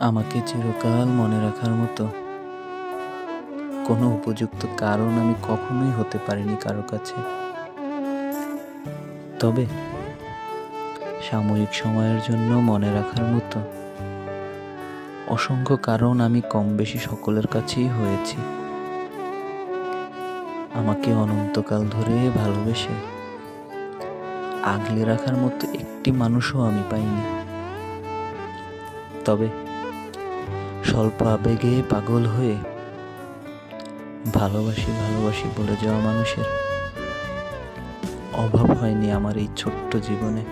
আমাকে চিরকাল মনে রাখার মতো। কোনো উপযুক্ত কারণ আমি কখনোই হতে পারিনি কারও কাছে। তবে সাময়িক সময়ের জন্য মনে রাখার মতো অসংখ্য কারণ আমি কম বেশি সকলের কাছেই হয়েছি। আমাকে অনন্তকাল ধরে ভালোবেসে আগলে রাখার মতো একটি মানুষও আমি পাইনি। তবে স্বল্প আবেগে পাগল হয়ে ভালোবাসি ভালোবাসি বলে যাওয়া মানুষের অভাব হয়নি আমার এই ছোট্ট জীবনে।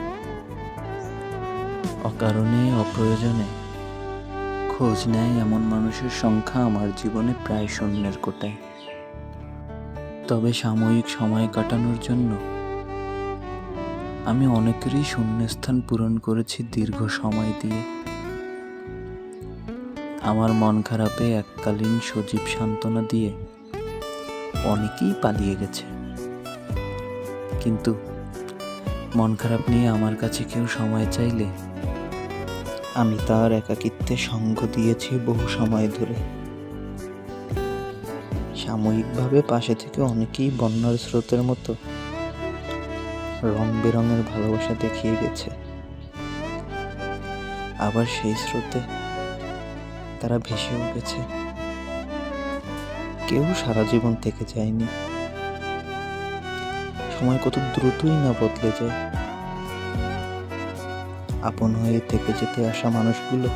অকারণে, অপ্রয়োজনে খোঁজ নেয় এমন মানুষের সংখ্যা আমার জীবনে প্রায় শূন্যের কোটায়। তবে সাময়িক সময় কাটানোর জন্য আমি অনেকেরই শূন্যস্থান পূরণ করেছি দীর্ঘ সময় দিয়ে। আমার মন খারাপে এককালীন সজীব সান্ত্বনা দিয়ে অনেকেই পালিয়ে গেছে। কিন্তু মন খারাপ নিয়ে আমার কাছে কেউ সময় চাইলে আমি তার একাকিত্বে সঙ্গ দিয়েছি বহু সময় ধরে। সাময়িকভাবে পাশে থেকে অনেকেই বন্যার স্রোতের মতো রং বেরঙের ভালোবাসা দেখিয়ে গেছে। আবার সেই স্রোতে তারা ভেসেও গেছে কেউ সারা জীবন থেকে যায়নি। সময় কত দ্রুতই না বদলে যায়। আপন হয়ে থেকে যেতে আসা মানুষগুলো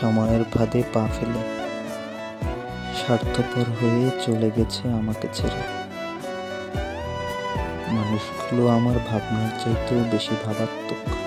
সময়ের ফাঁদে পা ফেলে স্বার্থপর হয়ে চলে গেছে আমাকে ছেড়ে। মানুষগুলো আমার ভাবনার চাইতেও বেশি ভাবাত্মক।